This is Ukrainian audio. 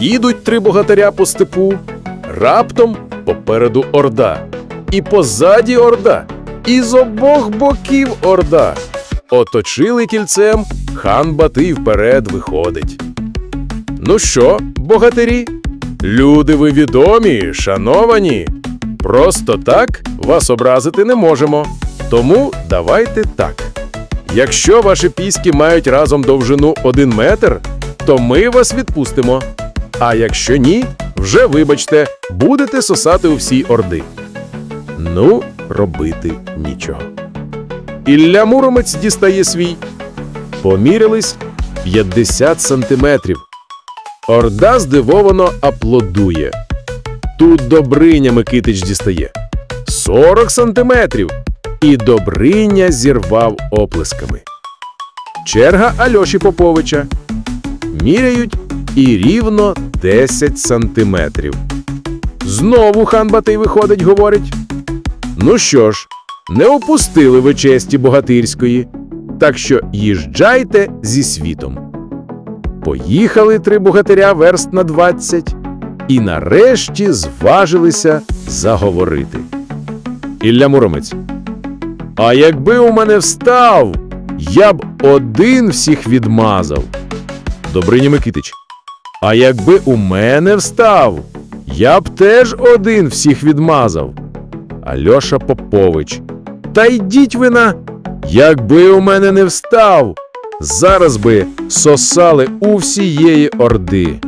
Їдуть три богатиря по степу, раптом попереду орда, і позаді орда, і з обох боків орда. Оточили кільцем, хан Батий вперед виходить. Ну що, богатирі? Люди ви відомі, шановані. Просто так вас образити не можемо. Тому давайте так. Якщо ваші піськи мають разом довжину 1 метр, то ми вас відпустимо. А якщо ні, вже вибачте, будете сосати у всій орди. Ну, робити нічого. Ілля Муромець дістає свій. Помірялись 50 сантиметрів. Орда здивовано аплодує. Тут Добриня Микитич дістає 40 сантиметрів. І Добриня зірвав оплесками. Черга Альоші Поповича. Міряють і рівно 10 сантиметрів. Знову хан Батий виходить, говорить. Ну що ж, не опустили ви честі богатирської, так що їжджайте зі світом. Поїхали три богатиря верст на 20 і нарешті зважилися заговорити. Ілля Муромець. А якби у мене встав, я б один всіх відмазав. Добриня Микитич. А якби у мене встав, я б теж один всіх відмазав. Альоша Попович. Та йдіть ви на. Якби у мене не встав, зараз би сосали у всієї орди.